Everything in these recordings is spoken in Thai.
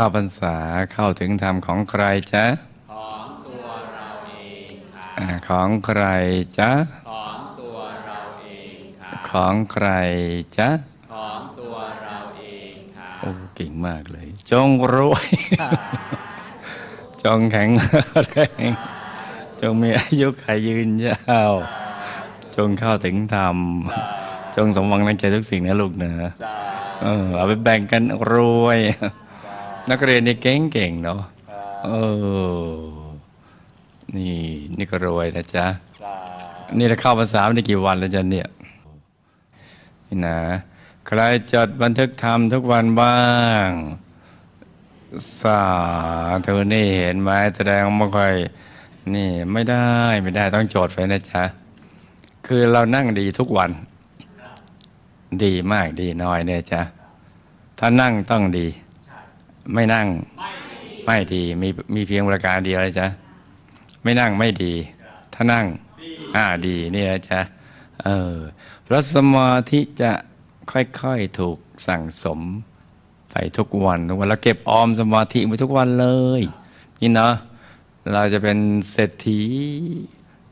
เข้าพรรษาเข้าถึงธรรมของใครจ๊ะ ของตัวเราเองค่ะอ่าของใครจ๊ะ ของตัวเราเองค่ะของใครจ๊ะ ของตัวเราเองค่ะโอ้เก่งมากเลย จงรวย จงแข็งแรงจงมีอายุขายยืนยาว จงเข้าถึงธรรม จงสมหวังในใจทุกสิ่งนะลูกนะเออเอาไปแบ่งกันรวย นักเรียนนี่เก่งๆเนาะเออนี่นี่ก็รวยนะจ๊ะ นี่เราเข้าภาษาไม่ได้กี่วันแล้วจ๊ะเนี่ยนี่นะใครจดบันทึกธรรมทุกวันบ้าง สาธุนี่เห็นไหมแสดงว่าไม่ค่อยนี่ไม่ได้ไม่ได้ต้องโจทย์ไว้นะจ๊ะ คือเรานั่งดีทุกวัน ดีมากดีน้อยเนี่ยจ๊ะ ถ้านั่งต้องดี ไม่นั่ง ไม่ดีมีมีเพียงประการเดียวเลยจ๊ะไม่นั่งไม่ดี ถ้านั่งอ่าดีนี่นะจ๊ะเออพระสมาธิจะค่อยๆถูกสั่งสมไปทุกวันทุกวันแล้วเก็บออมสมาธิไปทุกวันเลย นี่เนาะเราจะเป็นเศรษฐี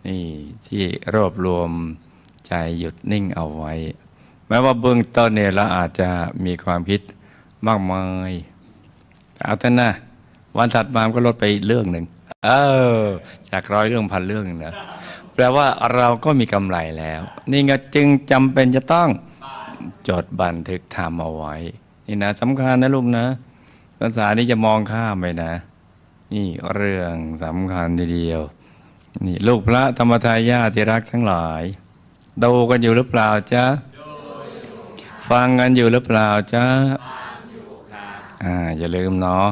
นี่ที่รวบรวมใจหยุดนิ่งเอาไว้ แม้ว่าเบื้องต้นเนี่ยเราอาจจะมีความคิดมากมาย เอาแต่นะวันถัดมามก็ลดไปเรื่องหนึ่งเออ จากร้อยเรื่องพันเรื่องนะแปลว่าเราก็มีกำไรแล้ว นี่ไงจึงจำเป็นจะต้องจดบันทึกทำเอาไว้นี่นะสำคัญนะลูกนะภาษานี้จะมองข้ามไปนะ นี่เรื่องสำคัญทีเดียว นี่ลูกพระธรรมทายาทที่รักทั้งหลาย ดูกันอยู่หรือเปล่าจ๊ะฟังกันอยู่หรือเปล่าจ๊ะ อ่าอย่าลืมเนาะ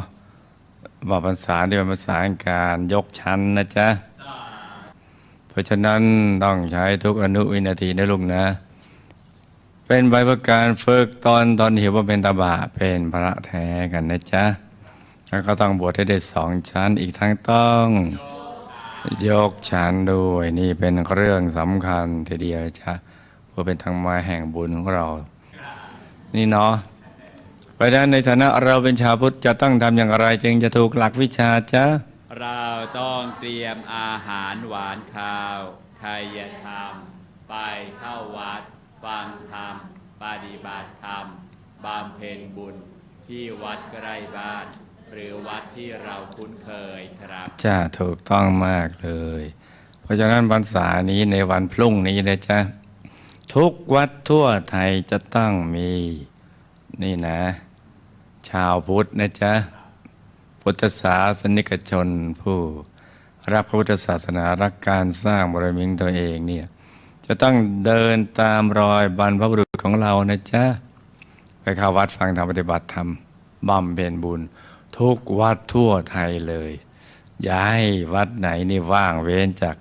ว่าภาษาที่เป็นภาษาการยกชั้นนะจ๊ะ เพราะฉะนั้นต้องใช้ทุกอนุวินาทีนะลูกนะ เป็นใบประการฝึกตอนตอนหิวว่าเป็นตาบะเป็นพระแท้กันนะจ๊ะ แล้วก็ต้องบวชให้ได้สองชั้นอีกทั้งต้องยกชั้นด้วยนี่เป็นเรื่องสำคัญทีเดียวจ๊ะเพื่อเป็นทางมาแห่งบุญของเรา นี่เนาะ เพราะฉะนั้นในฐานะเราเป็นชาวพุทธจะต้องทำอย่างไร จึงจะถูกหลักวิชาจ๊ะเราต้องเตรียมอาหารหวานข้าวใครจะทำไปเข้าวัด ฟังธรรม ปฏิบัติธรรมบำเพ็ญบุญที่วัดใกล้บ้าน หรือวัดที่เราคุ้นเคยครับจ้าถูกต้องมากเลย เพราะฉะนั้นพรรษานี้ในวันพรุ่งนี้นะจ๊ะทุกวัดทั่วไทยจะต้องมี นี่นะ ชาวพุทธนะจ๊ะ พุทธศาสนิกชนผู้รักพระพุทธศาสนารักการสร้างบารมีของตัวเองเนี่ยจะต้องเดินตามรอยบรรพบุรุษของเรานะจ๊ะ ไปเข้าวัดฟังธรรมปฏิบัติธรรมบำเพ็ญบุญ ทุกวัดทั่วไทยเลย อย่าให้วัดไหนนี่ว่างเว้นจาก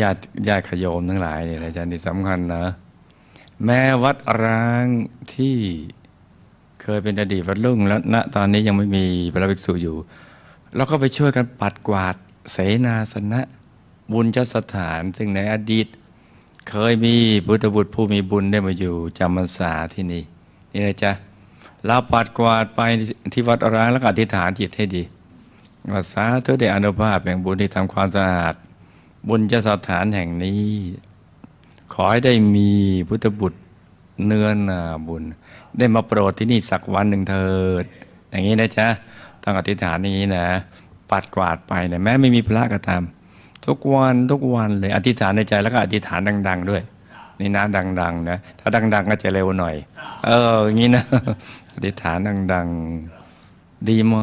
ญาติญาติขยมทั้งหลายเนี่ยนะจ๊ะนี่สำคัญนะ แม้วัดร้างที่ ยเป็นอดีตวัดลุ่งแล้วณตอนนี้ยังไม่มีพระภิกษุอยู่เราก็ไปช่วยกันปัดกวาดเสนาสนะบุญเจ้าสถาน ซึ่งในอดีต เคยมีพุทธบุตรผู้มีบุญได้มาอยู่จำพรรษาที่นี่นี่นะจ๊ะเราปัดกวาดไปที่วัดร้างแล้วก็อธิษฐานจิตให้ดีว่าสาธุได้อนุภาพแห่งบุญที่ทำความสะอาด บุญเจ้าสถานแห่งนี้ ขอให้ได้มีพุทธบุตร เนื้อนาบุญ ได้มาโปรดที่นี่สักวันหนึ่งเถิด อย่างนี้นะจ๊ะต้องอธิษฐานอย่างนี้นะปัดกวาดไปเนี่ยแม้ไม่มีพระก็ตาม ทุกวันทุกวันเลยอธิษฐานในใจแล้วก็อธิษฐานดัง ๆ ด้วยนี่นะดัง ๆ นะ ถ้าดัง ๆ ก็จะเร็วหน่อย เอออย่างนี้นะอธิษฐานดัง ๆ ดีไหม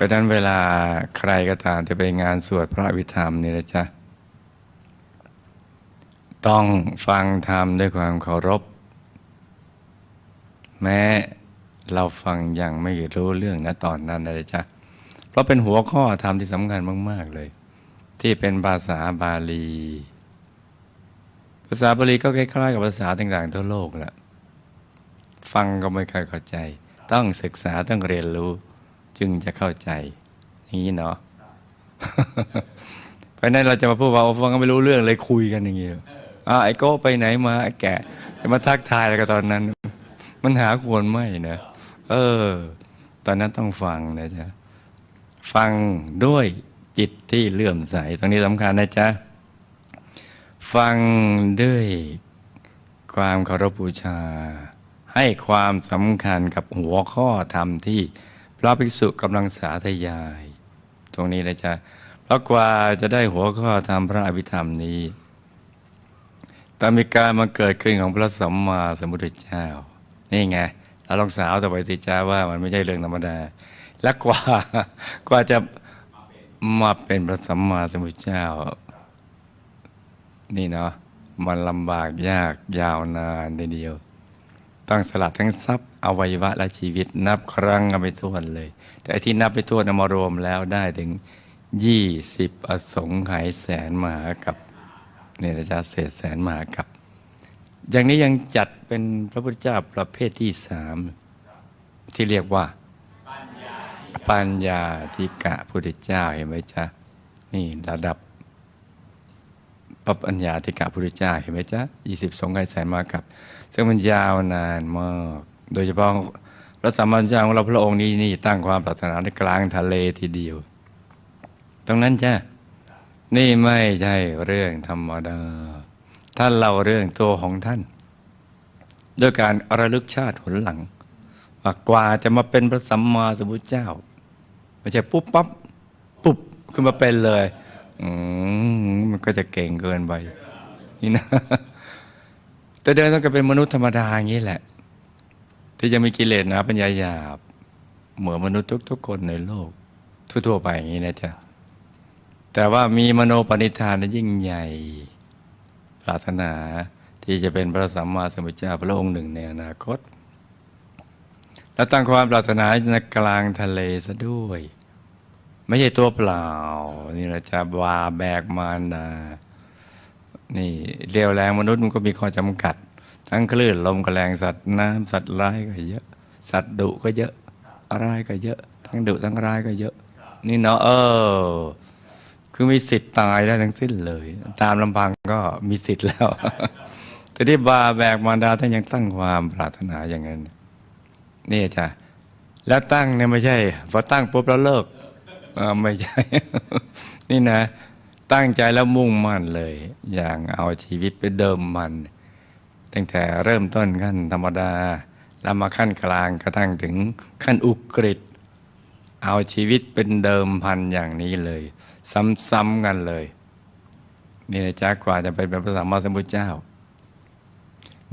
ราะฉะนั้นเวลาใครก็ตามจะไปงานสวดพระอภิธรรมนี่นะจ๊ะ ต้องฟังธรรมด้วยความเคารพ แม้เราฟังยังไม่รู้เรื่องนะตอนนั้นนะจ๊ะ เพราะเป็นหัวข้อธรรมที่สำคัญมาก ๆ เลย ที่เป็นภาษาบาลี ภาษาบาลีก็คล้ายๆกับภาษาต่างๆทั่วโลกแหละฟังก็ไม่เคยเข้าใจ ต้องศึกษาต้องเรียนรู้ จึงจะเข้าใจอย่างนี้เนาะเพราะฉะนั้นเราจะมาพูดว่าโอ้ฟังก็ไม่รู้เรื่องเลยคุยกันอย่างเงี้ยอ่าไอ้โก้ไปไหนมาไอ้แกะจะมาทักทายอะไรกันตอนนั้น มันหาควรไม่นะเออ ตอนนั้นต้องฟังนะจ๊ะฟังด้วยจิตที่เลื่อมใส ตรงนี้สำคัญนะจ๊ะ ฟังด้วยความเคารพบูชา ให้ความสำคัญกับหัวข้อธรรมที่ พระภิกษุกำลังสาธยาย ตรงนี้นะจ๊ะเพราะกว่าจะได้หัวข้อธรรมพระอภิธรรมนี้ต้องมีการมาเกิดขึ้นของพระสัมมาสัมพุทธเจ้า นี่ไงเราลองสาวต่อไปสิจ้าว่ามันไม่ใช่เรื่องธรรมดา และกว่ากว่าจะมาเป็นพระสัมมาสัมพุทธเจ้า นี่เนาะมันลำบากยากยาวนานทีเดียว ต้องสลัดทั้งทรัพย์อวัยวะและชีวิต นับครั้งกันไปทวนเลย แต่ที่นับไปทวนมารวมแล้วได้ถึงยี่สิบอสงไขยแสนมหากับเนี่ยนะจ๊ะเศษแสนมหากับ อย่างนี้ยังจัดเป็นพระพุทธเจ้าประเภทที่สามที่เรียกว่า ปัญญาธิกะพุทธเจ้าเห็นไหมจ๊ะนี่ระดับ ปัญญาธิกะพุทธเจ้าเห็นไหมจ๊ะยี่สิบสองไขยแสนมากับ ซึ่งมันยาวนานมาก โดยเฉพาะพระสัมมาสัมพุทธเจ้าของเราพระองค์นี้นี่ตั้งความปรารถนาในกลางทะเลทีเดียว ตรงนั้นจ้ะนี่ไม่ใช่เรื่องธรรมดาท่านเล่าเรื่องตัวของท่าน ด้วยการระลึกชาติหนหลังว่ากว่าจะมาเป็นพระสัมมาสัมพุทธเจ้าไม่ใช่ปุ๊บปั๊บปุ๊บขึ้นมาเป็นเลย อืมมันก็จะเก่งเกินไปนี่นะแต่เดินต้องเป็นมนุษย์ธรรมดาอย่างนี้แหละ ที่จะมีกิเลสนะปัญญาหยาบ เหมือนมนุษย์ทุกๆคนในโลก ทั่วๆไปอย่างนี้นะจ๊ะแต่ว่ามีมโนปณิธานยิ่งใหญ่ ปรารถนาที่จะเป็นพระสัมมาสัมพุทธเจ้าพระองค์หนึ่งในอนาคต และตั้งความปรารถนาในกลางทะเลซะด้วย ไม่ใช่ตัวเปล่า นี่นะจะวาแบกมารดานี่เรียวแรงมนุษย์มันก็มีข้อจำกัด ทั้งคลื่นลมกระแรงสัตว์น้ำสัตว์ร้ายก็เยอะ สัตว์ดุก็เยอะร้ายก็เยอะ ทั้งดุทั้งร้ายก็เยอะ นี่เนาะเออ คือมีสิทธิ์ตายได้ทั้งสิ้นเลย ตามลำพังก็มีสิทธิ์แล้วแต่ที่บาแบกมารดาท่านยังตั้งความปรารถนาอย่างนั้นนี่จ้ะแล้วตั้งเนี่ยไม่ใช่พอตั้งปุ๊บแล้วเลิก ไม่ใช่ นี่นะ ตั้งใจแล้วมุ่งมั่นเลย อย่างเอาชีวิตไปเดิมมัน ตั้งแต่เริ่มต้นขั้นธรรมดา แล้วมาขั้นกลางกระทั่งถึงขั้นอุกฤษเอาชีวิตเป็นเดิมพันอย่างนี้เลย ซ้ำๆกันเลยนี่นะจ๊ะกว่าจะไปเป็นพระสัมมาสัมพุทธเจ้า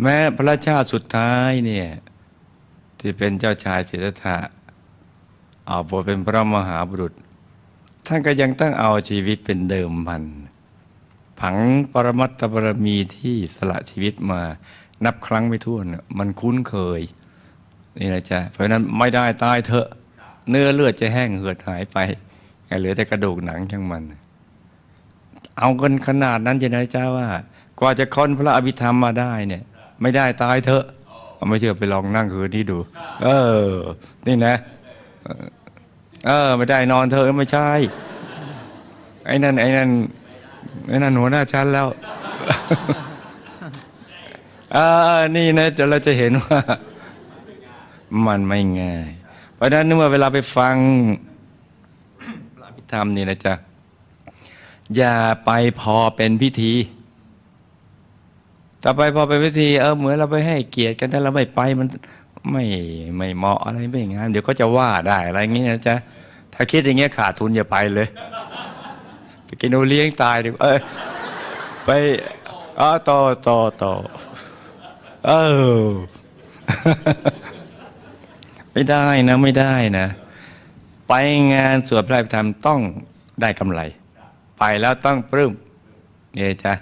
แม้พระชาติสุดท้ายเนี่ยที่เป็นเจ้าชายสิทธัตถะเอาบทเป็นพระมหาบุรุษ ท่านก็ยังต้องเอาชีวิตเป็นเดิมพัน ผังปรมัตถบรมีที่สละชีวิตมานับครั้งไม่ถ้วน มันคุ้นเคย นี่นะจ๊ะ เพราะนั้นไม่ได้ตายเถอะ เนื้อเลือดจะแห้งเหือดหายไปเหลือแต่กระดูกหนังช่างมัน เอากันขนาดนั้นจะนะจ้าว่า กว่าจะค้นพระอภิธรรมมาได้เนี่ย ไม่ได้ตายเถอะไม่เชื่อไปลองนั่งคืนนี้ดู เออ นี่นะ เออ ไม่ได้นอนเถอะไม่ใช่ ไอ้นั่นไอ้นั่นไอ้นั่นหัวหน้าชั้นแล้วอ่านี่นะจะเราจะเห็นว่า มันไม่ง่าย เพราะนั้นเมื่อเวลาไปฟังพระอภิธรรมนี่นะจ๊ะอย่าไปพอเป็นพิธี ต่อไปพอเป็นพิธี เออเหมือนเราไปให้เกียรติกันถ้าเราไม่ไปมัน ไม่ไม่เหมาะอะไรไม่งามเดี๋ยวเขาจะว่าได้อะไรอย่างเงี้ยนะจ๊ะถ้าคิดอย่างเงี้ยขาดทุนอย่าไปเลยไปกินโอเลี้ยงตายดีกว่าเอ้ยไปอ๋อต่อต่อต่อเออไม่ได้นะไม่ได้นะ ไปงานสวดพระธรรมต้องได้กำไร ไปแล้วต้องปลื้มเนี่ยจ้ะ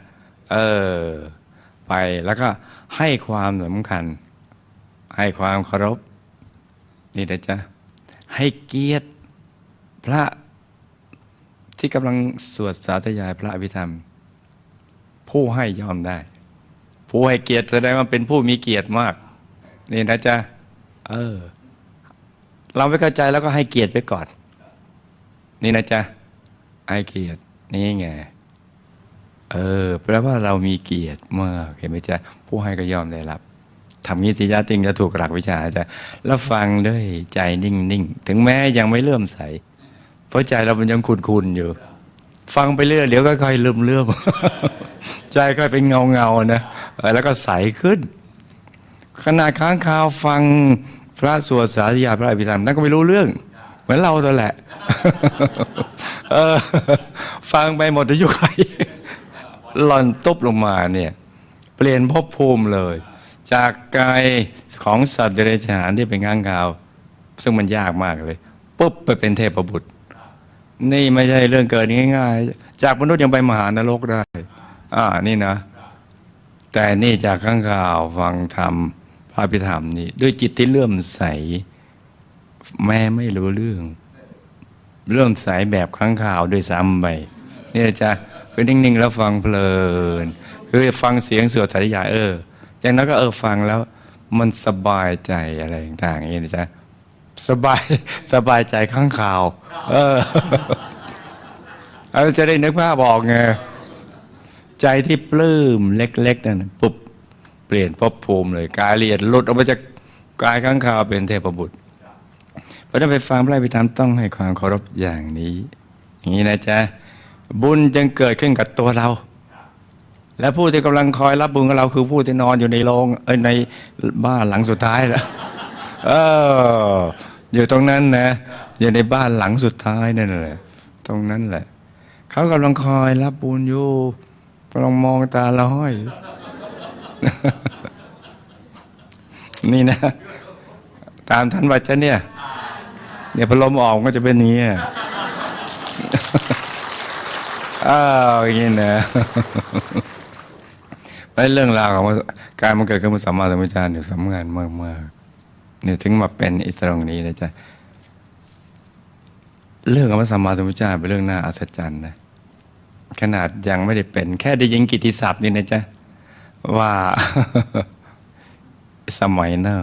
เออ ไปแล้วก็ให้ความสำคัญ ให้ความเคารพ นี่นะจ๊ะ ให้เกียรติพระที่กำลังสวดสาธยายพระอภิธรรม ผู้ให้ยอมได้ ผู้ให้เกียรติแสดงว่าเป็นผู้มีเกียรติมาก นี่นะจ๊ะ เออ เราไม่เข้าใจแล้วก็ให้เกียรติไปก่อน นี่นะจ๊ะให้เกียรตินี่ไงเออแปลว่าเรามีเกียรติมากเห็นไหมจ๊ะ ผู้ให้ก็ยอมได้รับ ทำงี้สิยะจริงจะถูกหลักวิชาจะแล้วฟังด้วยใจนิ่งๆ ถึงแม้ยังไม่เลื่อมใส เพราะใจเรามันยังขุนๆอยู่ ฟังไปเรื่อยเดี๋ยวก็ค่อยลืมเลื่อมใจค่อยเป็นเงาเงาๆนะเออแล้วก็ใสขึ้น ขนาดค้างคาวฟังพระสวดสาธยายพระอภิธรรมนั่นก็ไม่รู้เรื่อง เหมือนเราตัวแหละฟังไปหมดอายุไขหล่อนตุบลงมาเนี่ย เปลี่ยนภพภูมิเลย จากกายของสัตว์เดรัจฉานที่เป็นง้างกาว ซึ่งมันยากมากเลยปุ๊บไปเป็นเทพบุตร นี่ไม่ใช่เรื่องเกิดง่ายๆ จากมนุษย์ยังไปมหานรกได้ อ่านี่นะ แต่นี่จากข้างข่าวฟังธรรมพระพิธรรมนี่ด้วยจิตที่เลื่อมใส แม่ไม่รู้เรื่องเลื่อมใสแบบข้างข่าวด้วยซ้ำไปนี่จะคือนิ่งๆแล้วฟังเพลิน คือฟังเสียงสวดสาธยายเออ อย่างนั้นก็เออฟังแล้ว มันสบายใจอะไรต่างๆอย่างนี้นะจ๊ะสบายสบายใจข้างข่าว เออเราจะได้นึกภาพบอกไงใจที่ปลื้มเล็ก ๆ นั่นปุ๊บเปลี่ยนภพภูมิเลยกายละเอียดหลุดออกมาจากกายข้างคาวเป็นเทพบุตรเพราะนั้นไปฟังพระอภิธรรมต้องให้ความเคารพอย่างนี้ อย่างนี้นะจ๊ะบุญจึงเกิดขึ้นกับตัวเรา และผู้ที่กำลังคอยรับบุญกับเราคือผู้ที่นอนอยู่ในโรงเอ้ยในบ้านหลังสุดท้ายแล้วเอออยู่ตรงนั้นนะอยู่ในบ้านหลังสุดท้ายนั่นแหละตรงนั้นแหละเขากำลังคอยรับบุญอยู่กำลังมองตาเราห้อย นี่นะ ตามท่านวัดจะเนี่ยเนี่ยพลมออกก็จะเป็นนี้ออ้าวอย่างนี้นะ ไอ้เรื่องราวของการมันเกิดขึ้นมาสัมมาสัมพุทธเจ้าเนี่ยสำคัญมากๆเนี่ยถึงมาเป็นอิสรงนี้นะจ๊ะเรื่องของพระสัมมาสัมพุทธเจ้าเป็นเรื่องน่าอัศจรรย์นะขนาดยังไม่ได้เป็น แค่ได้ยินกิติศัพท์นี่นะจ๊ะว่าสมัยหน้า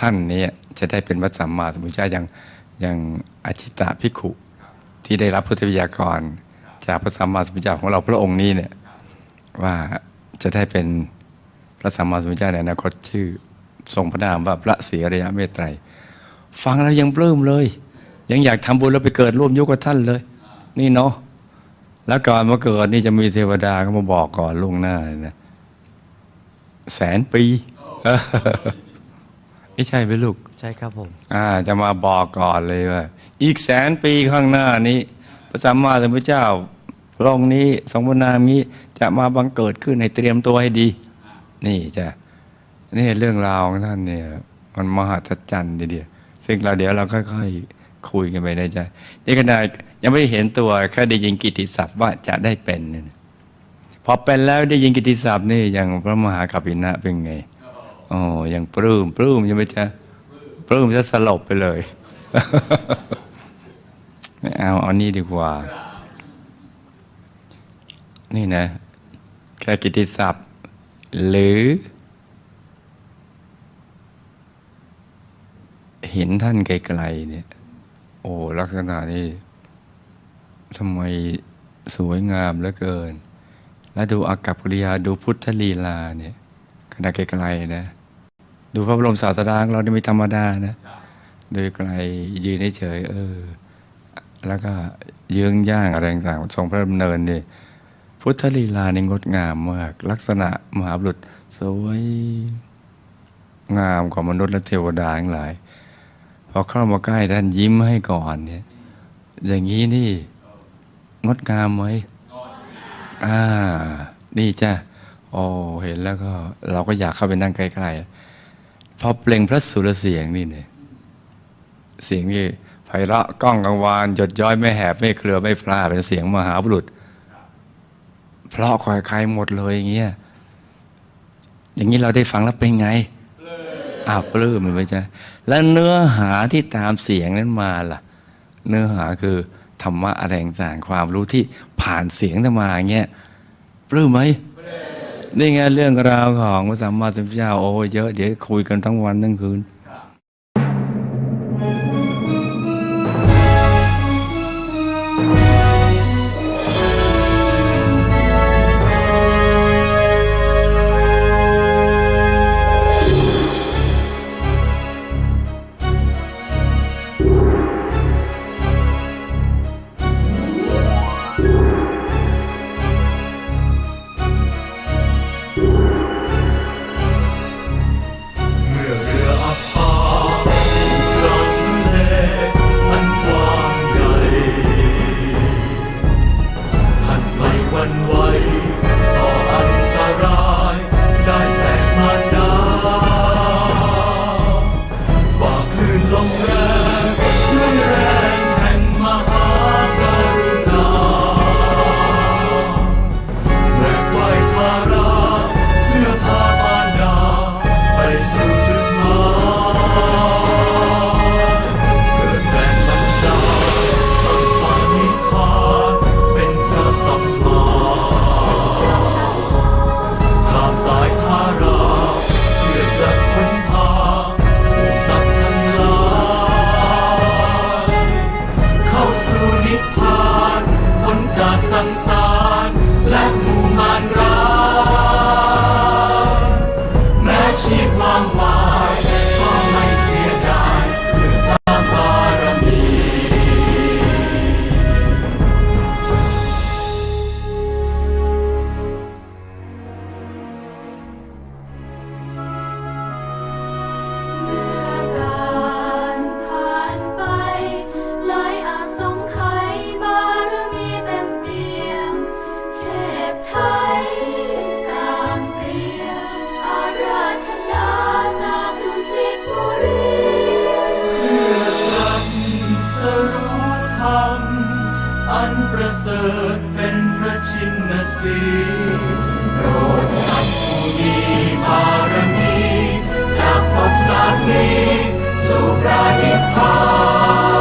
ท่านนี้จะได้เป็นพระสัมมาสัมพุทธเจ้าอย่างอย่างอชิตะพิขุที่ได้รับพุทธวิยากร จากพระสัมมาสัมพุทธเจ้าของเราพระองค์นี้เนี่ย ว่าจะได้เป็นพระสัมมาสัมพุทธเจ้าในอนาคตชื่อทรงพระนามว่าพระศรีอริยเมตไตร ฟังแล้วยังปลื้มเลย ยังอยากทำบุญแล้วไปเกิดร่วมยุคกับท่านเลย นี่เนาะแล้วก่อนมาเกิดนี่จะมีเทวดาเขามาบอกก่อนล่วงหน้าเลยนะแสนปีไม่ใช่ไหมลูก ใช่ครับผม อ่า จะมาบอกก่อนเลยว่า อีกแสนปีข้างหน้านี้ พระสัมมาสัมพุทธเจ้า พระองค์นี้ทรงพระนามนี้จะมาบังเกิดขึ้นให้เตรียมตัวให้ดี นี่จะนี่เรื่องราวของท่านเนี่ย มันมหัศจรรย์ทีเดียวซึ่งเราเดี๋ยวเราค่อยๆคุยกันไปได้จ้ะนี่ขนาดยังไม่ได้เห็นตัวแค่ได้ยินกิติศัพท์ว่าจะได้เป็นเนี่ยพอเป็นแล้วได้ยินกิติศัพท์นี่อย่างพระมหากัปปินะเป็นไงอ๋อยังปลื้มปลื้มใช่ไหมจ๊ะปลื้มจะสลบไปเลย ไม่เอาเอานี่ดีกว่า นี่นะแค่กิตติศัพท์ หรือ เห็นท่านไกลๆเนี่ย โอ้ลักษณะนี้ทำไมสวยงามเหลือเกิน แล้วดูอากับกิริยาดูพุทธลีลาเนี่ยขณะไกลๆนะ ดูพระบรมศาสดาของเราไม่ธรรมดานะโดยไกลยืนเฉยเออ แล้วก็เยื้องย่างอะไรต่างๆทรงพระดำเนินนี่ พุทธลีลาในงดงามมาก ลักษณะมหาบุรุษสวยงามกว่ามนุษย์และเทวดาทั้งหลายพอเข้ามาใกล้ท่านยิ้มให้ก่อนเนี่ย อย่างนี้นี่ งดงามไหมอ่า นี่จ้ะโอ้เห็นแล้วก็ เราก็อยากเข้าไปนั่งใกล้ๆพอเปล่งพระสุรเสียงนี่เนี่ยเสียงนี่ไพเราะก้องกังวานหยดย้อยไม่แหบไม่เคลือไม่พลาเป็นเสียงมหาบุรุษ เพราะคว่าใครหมดเลยอย่างเงี้ยอย่างนี้เราได้ฟังแล้วเป็นไงอ้าวปลื้มไปจ้ะแล้วเนื้อหาที่ตามเสียงนั้นมาล่ะ เนื้อหาคือธรรมะอะไรต่างความรู้ที่ผ่านเสียงนั้นมาเงี้ยปลื้มไหมนี่ไงเรื่องราวของพระสัมมาสัมพุทธเจ้าโอ้เยอะเดี๋ยวคุยกันทั้งวันทั้งคืน lagu manro เสริฐเป็นพระชินนสีโปรดสัตว์ผู้มีบารมีจากภพชาตินี้สู่พระนิพพาน